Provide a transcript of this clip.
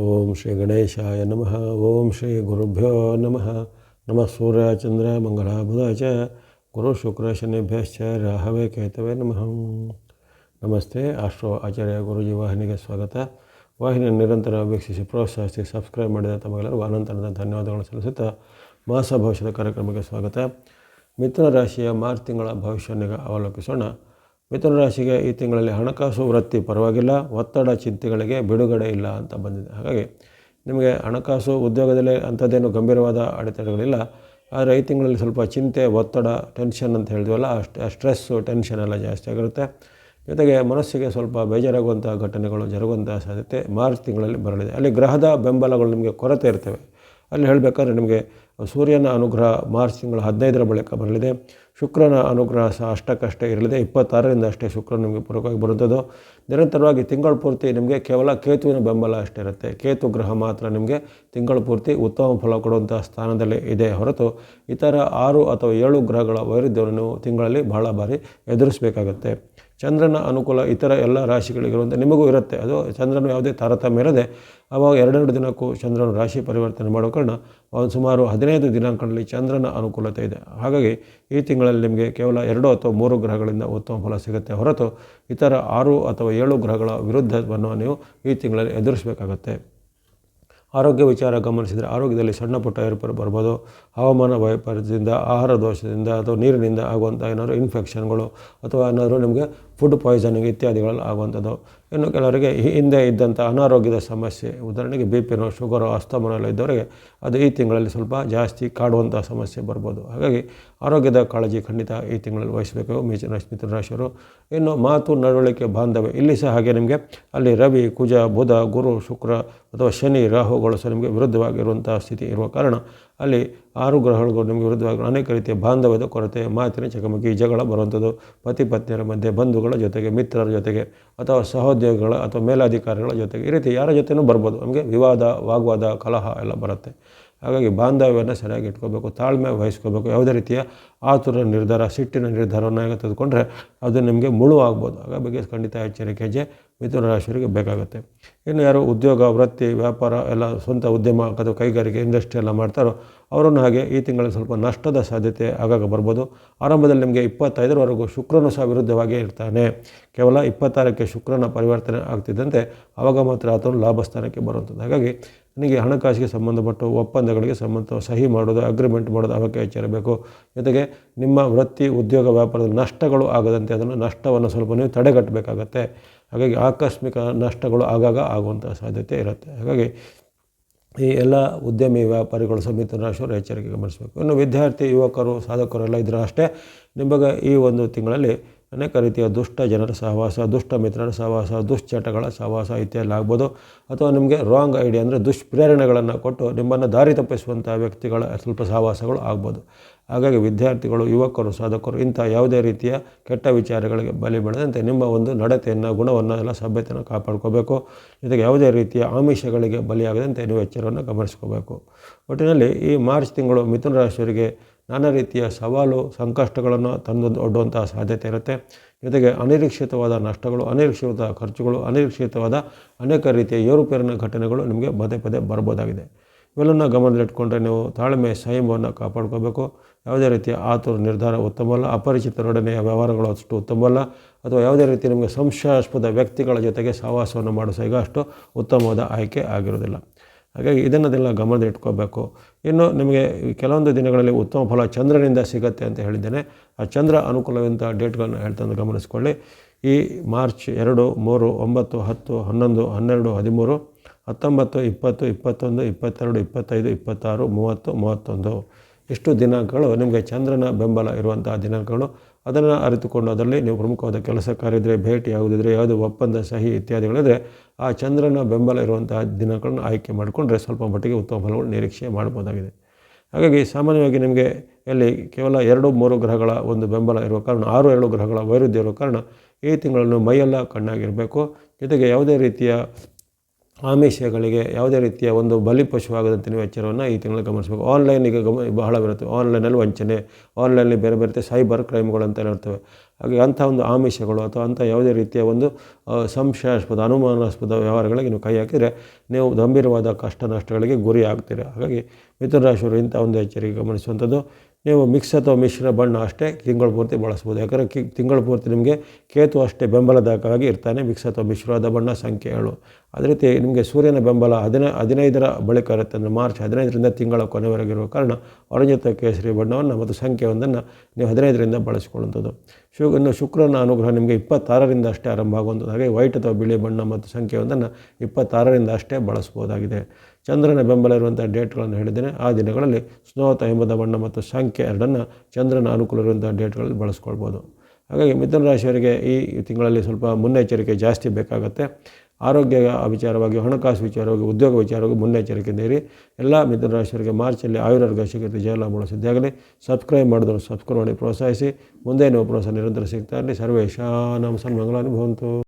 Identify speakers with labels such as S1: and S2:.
S1: ಓಂ ಶ್ರೀ ಗಣೇಶಾಯ ನಮಃ, ಓಂ ಶ್ರೀ ಗುರುಭ್ಯೋ ನಮಃ ನಮಃ ಸೂರ್ಯ ಚಂದ್ರ ಮಂಗಳ ಬುಧ ಚ ಗುರು ಶುಕ್ರ ಶನಿಭ್ಯಶ್ಚ ರಾಹವೇ ಕೇತವೇ ನಮಃ. ನಮಸ್ತೆ, ಆಶ್ರೋ ಆಚಾರ್ಯ ಗುರುಜಿ ವಾಹಿನಿಗೆ ಸ್ವಾಗತ. ವಾಹಿನಿಯನ್ನು ನಿರಂತರ ವೀಕ್ಷಿಸಿ ಪ್ರೋತ್ಸಾಹಿಸಿ ಸಬ್ಸ್ಕ್ರೈಬ್ ಮಾಡಿದ ತಮಗೆಲ್ಲರೂ ಅನಂತರದ ಧನ್ಯವಾದಗಳನ್ನು ಸಲ್ಲಿಸುತ್ತಾ ಮಾಸ ಭವಿಷ್ಯದ ಕಾರ್ಯಕ್ರಮಕ್ಕೆ ಸ್ವಾಗತ. ಮಿಥುನ ರಾಶಿಯ ಮಾರ್ಚ್ ತಿಂಗಳ ಭವಿಷ್ಯನಿಗೆ ಅವಲೋಕಿಸೋಣ. ಮಿಥುನ ರಾಶಿಗೆ ಈ ತಿಂಗಳಲ್ಲಿ ಹಣಕಾಸು ವೃತ್ತಿ ಪರವಾಗಿಲ್ಲ, ಒತ್ತಡ ಚಿಂತೆಗಳಿಗೆ ಬಿಡುಗಡೆ ಇಲ್ಲ ಅಂತ ಬಂದಿದೆ. ಹಾಗಾಗಿ ನಿಮಗೆ ಹಣಕಾಸು ಉದ್ಯೋಗದಲ್ಲಿ ಅಂಥದ್ದೇನು ಗಂಭೀರವಾದ ಅಡೆತಡೆಗಳಿಲ್ಲ, ಆದರೆ ಈ ತಿಂಗಳಲ್ಲಿ ಸ್ವಲ್ಪ ಚಿಂತೆ, ಒತ್ತಡ, ಟೆನ್ಷನ್ ಅಂತ ಹೇಳಿದ್ವಲ್ಲ ಅಷ್ಟು ಸ್ಟ್ರೆಸ್ಸು ಟೆನ್ಷನ್ ಎಲ್ಲ ಜಾಸ್ತಿ ಆಗಿರುತ್ತೆ. ಜೊತೆಗೆ ಮನಸ್ಸಿಗೆ ಸ್ವಲ್ಪ ಬೇಜಾರಾಗುವಂಥ ಘಟನೆಗಳು ಜರುಗುವಂಥ ಸಾಧ್ಯತೆ ಮಾರ್ಚ್ ತಿಂಗಳಲ್ಲಿ ಬರಲಿದೆ. ಅಲ್ಲಿ ಗ್ರಹದ ಬೆಂಬಲಗಳು ನಿಮಗೆ ಕೊರತೆ ಇರ್ತವೆ. ಅಲ್ಲಿ ಹೇಳಬೇಕಾದ್ರೆ ನಿಮಗೆ ಸೂರ್ಯನ ಅನುಗ್ರಹ ಮಾರ್ಚ್ ತಿಂಗಳ ಹದಿನೈದರ ಬಳಿಕ ಬರಲಿದೆ. ಶುಕ್ರನ ಅನುಗ್ರಹ ಸಹ ಅಷ್ಟಕ್ಕಷ್ಟೇ ಇರಲಿದೆ. ಇಪ್ಪತ್ತಾರರಿಂದ ಅಷ್ಟೇ ಶುಕ್ರ ನಿಮಗೆ ಪೂರ್ವಕವಾಗಿ ಬರುತ್ತದೆ? ನಿರಂತರವಾಗಿ ತಿಂಗಳ ಪೂರ್ತಿ ನಿಮಗೆ ಕೇವಲ ಕೇತುವಿನ ಬೆಂಬಲ ಅಷ್ಟೇ ಇರುತ್ತೆ. ಕೇತು ಗ್ರಹ ಮಾತ್ರ ನಿಮಗೆ ತಿಂಗಳ ಪೂರ್ತಿ ಉತ್ತಮ ಫಲ ಕೊಡುವಂಥ ಸ್ಥಾನದಲ್ಲಿ ಇದೆ ಹೊರತು ಇತರ ಆರು ಅಥವಾ ಏಳು ಗ್ರಹಗಳ ವೈರುಧ್ಯವನ್ನು ತಿಂಗಳಲ್ಲಿ ಬಹಳ ಬಾರಿ ಎದುರಿಸಬೇಕಾಗತ್ತೆ. ಚಂದ್ರನ ಅನುಕೂಲ ಇತರ ಎಲ್ಲ ರಾಶಿಗಳಿಗಿರುವಂಥ ನಿಮಗೂ ಇರುತ್ತೆ. ಅದು ಚಂದ್ರನು ಯಾವುದೇ ತಾರತಮ್ಯ ಇರದೆ ಆವಾಗ ಎರಡೆರಡು ದಿನಕ್ಕೂ ಚಂದ್ರನ ರಾಶಿ ಪರಿವರ್ತನೆ ಮಾಡೋ ಕಾರಣ ಒಂದು ಸುಮಾರು ಹದಿನೈದು ದಿನಾಂಕಗಳಲ್ಲಿ ಚಂದ್ರನ ಅನುಕೂಲತೆ ಇದೆ. ಹಾಗಾಗಿ ಈ ತಿಂಗಳಲ್ಲಿ ನಿಮಗೆ ಕೇವಲ ಎರಡು ಅಥವಾ ಮೂರು ಗ್ರಹಗಳಿಂದ ಉತ್ತಮ ಫಲ ಸಿಗುತ್ತೆ. ಹೊರತು ಇತರ ಆರು ಅಥವಾ ಏಳು ಗ್ರಹಗಳ ವಿರುದ್ಧವನ್ನು ನೀವು ಈ ತಿಂಗಳಲ್ಲಿ ಎದುರಿಸಬೇಕಾಗತ್ತೆ. ಆರೋಗ್ಯ ವಿಚಾರ ಗಮನಿಸಿದರೆ ಆರೋಗ್ಯದಲ್ಲಿ ಸಣ್ಣ ಪುಟ್ಟ ಏರ್ಪೇರು ಬರ್ಬೋದು. ಹವಾಮಾನ ವೈಪರೀತ್ಯದಿಂದ, ಆಹಾರ ದೋಷದಿಂದ ಅಥವಾ ನೀರಿನಿಂದ ಆಗುವಂಥ ಏನಾದರೂ ಇನ್ಫೆಕ್ಷನ್ಗಳು ಅಥವಾ ಏನಾದರೂ ನಿಮಗೆ ಫುಡ್ ಪಾಯ್ಸನಿಂಗ್ ಇತ್ಯಾದಿಗಳಲ್ಲಿ ಆಗುವಂಥದ್ದು. ಇನ್ನು ಕೆಲವರಿಗೆ ಹಿಂದೆ ಇದ್ದಂಥ ಅನಾರೋಗ್ಯದ ಸಮಸ್ಯೆ, ಉದಾಹರಣೆಗೆ ಬಿ ಪಿನೋ ಶುಗರು, ಅಸ್ತಮನೆಲ್ಲ ಇದ್ದವರಿಗೆ ಅದು ಈ ತಿಂಗಳಲ್ಲಿ ಸ್ವಲ್ಪ ಜಾಸ್ತಿ ಕಾಡುವಂಥ ಸಮಸ್ಯೆ ಬರ್ಬೋದು. ಹಾಗಾಗಿ ಆರೋಗ್ಯದ ಕಾಳಜಿ ಖಂಡಿತ ಈ ತಿಂಗಳಲ್ಲಿ ವಹಿಸಬೇಕು. ಮಿಚಿನ ಮಿಥುನ ರಾಶಿಯವರು ಇನ್ನು ಮಾತು, ನಡವಳಿಕೆ, ಬಾಂಧವ್ಯ, ಇಲ್ಲಿ ಸಹ ಹಾಗೆ ನಿಮಗೆ ಅಲ್ಲಿ ರವಿ, ಕುಜ, ಬುಧ, ಗುರು, ಶುಕ್ರ ಅಥವಾ ಶನಿ, ರಾಹುಗಳು ಸಹ ನಿಮಗೆ ವಿರುದ್ಧವಾಗಿರುವಂಥ ಸ್ಥಿತಿ ಇರುವ ಕಾರಣ ಅಲ್ಲಿ ಆರು ಗ್ರಹಗಳು ನಿಮಗೆ ವಿರುದ್ಧವಾಗಿ ಅನೇಕ ರೀತಿಯ ಬಾಂಧವ್ಯದ ಕೊರತೆ, ಮಾತಿನ ಚಕಮಕಿ, ಜಗಳ ಬರುವಂಥದ್ದು. ಪತಿ ಪತ್ನಿಯರ ಮಧ್ಯೆ ಬಂಧುಗಳ ಜೊತೆಗೆ, ಮಿತ್ರರ ಜೊತೆಗೆ ಅಥವಾ ಸಹೋದ್ಯೋಗಿಗಳ ಅಥವಾ ಮೇಲಾಧಿಕಾರಿಗಳ ಜೊತೆಗೆ ಈ ರೀತಿ ಯಾರ ಜೊತೆನೂ ಬರ್ಬೋದು. ನಮಗೆ ವಿವಾದ, ವಾಗ್ವಾದ, ಕಲಹ ಎಲ್ಲ ಬರುತ್ತೆ. ಹಾಗಾಗಿ ಬಾಂಧವ್ಯವನ್ನು ಸರಿಯಾಗಿ ಇಟ್ಕೋಬೇಕು, ತಾಳ್ಮೆ ವಹಿಸ್ಕೋಬೇಕು. ಯಾವುದೇ ರೀತಿಯ ಆತುರ ನಿರ್ಧಾರ, ಸಿಟ್ಟಿನ ನಿರ್ಧಾರವನ್ನು ತೆಗೆದುಕೊಂಡ್ರೆ ಅದು ನಿಮಗೆ ಮುಳು ಆಗ್ಬೋದು ಆಗ ಬಗ್ಗೆ ಖಂಡಿತ ಎಚ್ಚರಿಕೆ ಹೆಜ್ಜೆ ಮಿಥುನ ರಾಶಿಯವರಿಗೆ ಬೇಕಾಗುತ್ತೆ. ಇನ್ನು ಯಾರು ಉದ್ಯೋಗ, ವೃತ್ತಿ, ವ್ಯಾಪಾರ, ಎಲ್ಲ ಸ್ವಂತ ಉದ್ಯಮ ಅಥವಾ ಕೈಗಾರಿಕೆ ಇಂಡಸ್ಟ್ರಿ ಎಲ್ಲ ಮಾಡ್ತಾರೋ ಅವರನ್ನು ಹಾಗೆ ಈ ತಿಂಗಳಲ್ಲಿ ಸ್ವಲ್ಪ ನಷ್ಟದ ಸಾಧ್ಯತೆ ಆಗಾಗ ಬರ್ಬೋದು. ಆರಂಭದಲ್ಲಿ ನಿಮಗೆ ಇಪ್ಪತ್ತೈದರವರೆಗೂ ಶುಕ್ರನು ಸಹ ವಿರುದ್ಧವಾಗಿ ಇರ್ತಾನೆ. ಕೇವಲ ಇಪ್ಪತ್ತಾರಕ್ಕೆ ಶುಕ್ರನ ಪರಿವರ್ತನೆ ಆಗ್ತಿದ್ದಂತೆ ಆವಾಗ ಮಾತ್ರ ಆತನು ಲಾಭಸ್ಥಾನಕ್ಕೆ ಬರುವಂಥದ್ದು. ಹಾಗಾಗಿ ನನಗೆ ಹಣಕಾಸಿಗೆ ಸಂಬಂಧಪಟ್ಟ ಒಪ್ಪಂದಗಳಿಗೆ ಸಂಬಂಧ ಸಹಿ ಮಾಡೋದು ಅಗ್ರಿಮೆಂಟ್ ಮಾಡೋದು ಅವಕ್ಕೆ ಎಚ್ಚರಬೇಕು ಜೊತೆಗೆ ನಿಮ್ಮ ವೃತ್ತಿ, ಉದ್ಯೋಗ, ವ್ಯಾಪಾರದ ನಷ್ಟಗಳು ಆಗದಂತೆ ಅದನ್ನು ನಷ್ಟವನ್ನು ಸ್ವಲ್ಪ ನೀವು ತಡೆಗಟ್ಟಬೇಕಾಗತ್ತೆ. ಹಾಗಾಗಿ ಆಕಸ್ಮಿಕ ನಷ್ಟಗಳು ಆಗಾಗ ಆಗುವಂಥ ಸಾಧ್ಯತೆ ಇರುತ್ತೆ. ಹಾಗಾಗಿ ಈ ಎಲ್ಲ ಉದ್ಯಮಿ ವ್ಯಾಪಾರಿಗಳು, ಸಮಿತಿ ರಾಷ್ಟ್ರವರು ಎಚ್ಚರಿಕೆ ಗಮನಿಸಬೇಕು ಇನ್ನು ವಿದ್ಯಾರ್ಥಿ, ಯುವಕರು ಸಾಧಕರು ಎಲ್ಲ ಇದ್ದರೂ ಅಷ್ಟೇ ನಿಮಗೆ ಈ ಒಂದು ತಿಂಗಳಲ್ಲಿ ಅನೇಕ ರೀತಿಯ ದುಷ್ಟ ಜನರ ಸಹವಾಸ, ದುಷ್ಟ ಮಿತ್ರರ ಸಹವಾಸ, ದುಶ್ಚಟಗಳ ಸಹವಾಸ ಇತ್ಯಾದಿ ಆಗ್ಬೋದು. ಅಥವಾ ನಿಮಗೆ ರಾಂಗ್ ಐಡಿಯಾ ಅಂದರೆ ದುಷ್ಪ್ರೇರಣೆಗಳನ್ನು ಕೊಟ್ಟು ನಿಮ್ಮನ್ನು ದಾರಿ ತಪ್ಪಿಸುವಂಥ ವ್ಯಕ್ತಿಗಳ ಸ್ವಲ್ಪ ಸಹವಾಸಗಳು ಆಗ್ಬೋದು. ಹಾಗಾಗಿ ವಿದ್ಯಾರ್ಥಿಗಳು, ಯುವಕರು, ಸಾಧಕರು ಇಂಥ ಯಾವುದೇ ರೀತಿಯ ಕೆಟ್ಟ ವಿಚಾರಗಳಿಗೆ ಬಲಿ ಬೆಳೆದಂತೆ ನಿಮ್ಮ ಒಂದು ನಡತೆಯನ್ನು, ಗುಣವನ್ನು ಎಲ್ಲ ಸಭ್ಯತೆಯನ್ನು ಕಾಪಾಡ್ಕೋಬೇಕು. ಜೊತೆಗೆ ಯಾವುದೇ ರೀತಿಯ ಆಮಿಷಗಳಿಗೆ ಬಲಿಯಾಗದಂತೆ ನೀವು ಎಚ್ಚರವನ್ನು ಗಮನಿಸ್ಕೋಬೇಕು. ಒಟ್ಟಿನಲ್ಲಿ ಈ ಮಾರ್ಚ್ ತಿಂಗಳು ಮಿಥುನ ರಾಶಿಯವರಿಗೆ ನಾನಾ ರೀತಿಯ ಸವಾಲು, ಸಂಕಷ್ಟಗಳನ್ನು ತಂದು ಒಡ್ಡುವಂಥ ಸಾಧ್ಯತೆ ಇರುತ್ತೆ. ಜೊತೆಗೆ ಅನಿರೀಕ್ಷಿತವಾದ ನಷ್ಟಗಳು ಅನಿರೀಕ್ಷಿತ ಖರ್ಚುಗಳು, ಅನಿರೀಕ್ಷಿತವಾದ ಅನೇಕ ರೀತಿಯ ಏರುಪೇರಿನ ಘಟನೆಗಳು ನಿಮಗೆ ಪದೇ ಪದೇ ಬರ್ಬೋದಾಗಿದೆ. ಇವೆಲ್ಲನ್ನು ಗಮನದಲ್ಲಿಟ್ಕೊಂಡ್ರೆ ನೀವು ತಾಳ್ಮೆ, ಸಂಯಮವನ್ನು ಕಾಪಾಡ್ಕೋಬೇಕು. ಯಾವುದೇ ರೀತಿಯ ಆತುರ, ನಿರ್ಧಾರ ಉತ್ತಮವಲ್ಲ ಅಪರಿಚಿತರೊಡನೆಯ ವ್ಯವಹಾರಗಳು ಅಷ್ಟು ಉತ್ತಮವಲ್ಲ ಅಥವಾ ಯಾವುದೇ ರೀತಿ ನಿಮಗೆ ಸಂಶಯಾಸ್ಪದ ವ್ಯಕ್ತಿಗಳ ಜೊತೆಗೆ ಸಹವಾಸವನ್ನು ಮಾಡೋ ಸಹ ಈಗ ಅಷ್ಟು ಉತ್ತಮವಾದ ಆಯ್ಕೆ ಆಗಿರೋದಿಲ್ಲ ಹಾಗಾಗಿ ಇದನ್ನದೆಲ್ಲ ಗಮನದಲ್ಲಿಟ್ಕೋಬೇಕು ಇನ್ನು ನಿಮಗೆ ಕೆಲವೊಂದು ದಿನಗಳಲ್ಲಿ ಉತ್ತಮ ಫಲ ಚಂದ್ರನಿಂದ ಸಿಗುತ್ತೆ ಅಂತ ಹೇಳಿದ್ದೇನೆ. ಆ ಚಂದ್ರ ಅನುಕೂಲವಂಥ ಡೇಟ್ಗಳನ್ನು ಹೇಳ್ತಂದು ಗಮನಿಸ್ಕೊಳ್ಳಿ. ಈ ಮಾರ್ಚ್ ಎರಡು, ಮೂರು, ಒಂಬತ್ತು, ಹತ್ತು, ಹನ್ನೊಂದು, ಹನ್ನೆರಡು, ಹದಿಮೂರು, ಹತ್ತೊಂಬತ್ತು, ಇಪ್ಪತ್ತು, ಇಪ್ಪತ್ತೊಂದು, ಇಪ್ಪತ್ತೆರಡು, ಇಪ್ಪತ್ತೈದು, ಇಪ್ಪತ್ತಾರು, ಮೂವತ್ತು, ಮೂವತ್ತೊಂದು. ಇಷ್ಟು ದಿನಾಂಕಗಳು ನಿಮಗೆ ಚಂದ್ರನ ಬೆಂಬಲ ಇರುವಂತಹ ದಿನಾಂಕಗಳು. ಅದನ್ನು ಅರಿತುಕೊಂಡು ಅದರಲ್ಲಿ ನೀವು ಪ್ರಮುಖವಾದ ಕೆಲಸ ಕಾರ್ಯದ್ರೆ ಭೇಟಿ ಯಾವುದಿದ್ರೆ ಯಾವುದು ಒಪ್ಪಂದ ಸಹಿ ಇತ್ಯಾದಿಗಳಿದ್ರೆ ಆ ಚಂದ್ರನ ಬೆಂಬಲ ಇರುವಂತಹ ದಿನಗಳನ್ನು ಆಯ್ಕೆ ಮಾಡಿಕೊಂಡ್ರೆ ಸ್ವಲ್ಪ ಮಟ್ಟಿಗೆ ಉತ್ತಮ ಫಲಗಳು ನಿರೀಕ್ಷೆ ಮಾಡ್ಬೋದಾಗಿದೆ. ಹಾಗಾಗಿ ಸಾಮಾನ್ಯವಾಗಿ ನಿಮಗೆ ಇಲ್ಲಿ ಕೇವಲ ಎರಡು ಮೂರು ಗ್ರಹಗಳ ಒಂದು ಬೆಂಬಲ ಇರುವ ಕಾರಣ, ಆರು ಏಳು ಗ್ರಹಗಳ ವೈರುಧ್ಯ ಇರುವ ಕಾರಣ ಈ ತಿಂಗಳನ್ನು ಮೈಯೆಲ್ಲ ಕಣ್ಣಾಗಿರಬೇಕು. ಜೊತೆಗೆ ಯಾವುದೇ ರೀತಿಯ ಆಮಿಷಗಳಿಗೆ ಯಾವುದೇ ರೀತಿಯ ಒಂದು ಬಲಿ ಪಶುವಾಗದಂತೆ ನೀವು ಎಚ್ಚರವನ್ನು ಈ ತಿಂಗಳು ಗಮನಿಸಬೇಕು. ಆನ್ಲೈನ್ ಈಗ ಗಮ ಬಹಳ ಬರುತ್ತೆ. ಆನ್ಲೈನಲ್ಲಿ ವಂಚನೆ ಆನ್ಲೈನಲ್ಲಿ ಬೇರೆ ಬೇರೆ ಸೈಬರ್ ಕ್ರೈಮ್ಗಳು ಅಂತ ಇರ್ತವೆ. ಹಾಗೆ ಅಂಥ ಒಂದು ಆಮಿಷಗಳು ಅಥವಾ ಅಂಥ ಯಾವುದೇ ರೀತಿಯ ಒಂದು ಸಂಶಯಾಸ್ಪದ, ಅನುಮಾನಾಸ್ಪದ ವ್ಯವಹಾರಗಳಿಗೆ ನೀವು ಕೈ ಹಾಕಿದರೆ ನೀವು ಗಂಭೀರವಾದ ಕಷ್ಟ ನಷ್ಟಗಳಿಗೆ ಗುರಿ ಆಗ್ತೀರಿ ಹಾಗಾಗಿ ಮಿಥುನ ರಾಶಿಯವರು ಇಂಥ ಒಂದು ಎಚ್ಚರಿಕೆ ಗಮನಿಸುವಂಥದ್ದು. ನೀವು ಮಿಕ್ಸ್ ಅಥವಾ ಮಿಶ್ರ ಬಣ್ಣ ಅಷ್ಟೇ ತಿಂಗಳು ಪೂರ್ತಿ ಬಳಸ್ಬೋದು. ಯಾಕಂದರೆ ಕಿ ತಿಂಗಳು ಪೂರ್ತಿ ನಿಮಗೆ ಕೇತು ಅಷ್ಟೇ ಬೆಂಬಲದಾಯಕವಾಗಿ ಇರ್ತಾನೆ ಮಿಕ್ಸ್ ಅಥವಾ ಮಿಶ್ರವಾದ ಬಣ್ಣ ಸಂಖ್ಯೆ ಏಳು. ಅದೇ ರೀತಿ ನಿಮಗೆ ಸೂರ್ಯನ ಬೆಂಬಲ ಹದಿನ ಹದಿನೈದರ ಬಳಿಕ ಇರುತ್ತೆ, ಅಂದರೆ ಮಾರ್ಚ್ ಹದಿನೈದರಿಂದ ತಿಂಗಳ ಕೊನೆವರೆಗಿರುವ ಕಾರಣ ಅರಂಜಿತ ಕೇಸರಿ ಬಣ್ಣವನ್ನು ಮತ್ತು ಸಂಖ್ಯೆ ಒಂದನ್ನು ನೀವು ಹದಿನೈದರಿಂದ ಬಳಸಿಕೊಳ್ಳುವಂಥದ್ದು. ಶು ಇನ್ನು ಶುಕ್ರನ ಅನುಗ್ರಹ ನಿಮಗೆ ಇಪ್ಪತ್ತಾರರಿಂದ ಅಷ್ಟೇ ಆರಂಭ ಆಗುವಂಥದ್ದು ಹಾಗೆ ವೈಟ್ ಅಥವಾ ಬಿಳಿ ಬಣ್ಣ ಮತ್ತು ಸಂಖ್ಯೆ ಒಂದನ್ನು ಇಪ್ಪತ್ತಾರರಿಂದ ಅಷ್ಟೇ ಬಳಸ್ಬೋದಾಗಿದೆ. ಚಂದ್ರನ ಬೆಂಬಲ ಇರುವಂಥ ಡೇಟ್ಗಳನ್ನು ಹೇಳಿದ್ದೇನೆ. ಆ ದಿನಗಳಲ್ಲಿ ಸ್ನೋತ ಅಥವಾ ಬಣ್ಣ ಮತ್ತು ಸಂಖ್ಯೆ ಎರಡನ್ನು ಚಂದ್ರನ ಅನುಕೂಲ ಇರುವಂಥ ಡೇಟ್ಗಳಲ್ಲಿ ಬಳಸ್ಕೊಳ್ಬೋದು. ಹಾಗಾಗಿ ಮಿಥುನ ರಾಶಿಯವರಿಗೆ ಈ ತಿಂಗಳಲ್ಲಿ ಸ್ವಲ್ಪ ಮುನ್ನೆಚ್ಚರಿಕೆ ಜಾಸ್ತಿ ಬೇಕಾಗುತ್ತೆ. ಆರೋಗ್ಯ ವಿಚಾರವಾಗಿ, ಹಣಕಾಸು ವಿಚಾರವಾಗಿ, ಉದ್ಯೋಗ ವಿಚಾರವಾಗಿ ಮುನ್ನೆಚ್ಚರಿಕೆ ಇರಿ. ಎಲ್ಲ ಮಿಥುನ ರಾಶಿಯವರಿಗೆ ಮಾರ್ಚಲ್ಲಿ ಆಯುರ್ವೇದ ಸಿಗುತ್ತೆ ಜಯಲಾಭ ಬಳಸಿದ್ದಾಗಲಿ ಸಬ್ಸ್ಕ್ರೈಬ್ ಮಾಡಿದ್ರು ಸಬ್ಸ್ಕ್ರೈಬ್ ಮಾಡಿ ಪ್ರೋತ್ಸಾಹಿಸಿ. ಮುಂದೆ ನೀವು ಪ್ರೋತ್ಸಾಹ ನಿರಂತರ ಸಿಗ್ತಾ ಇರಲಿ. ಸರ್ವೇಶಾನಾಂ ಸನ್ಮಂಗಲಾನುಭವಂತು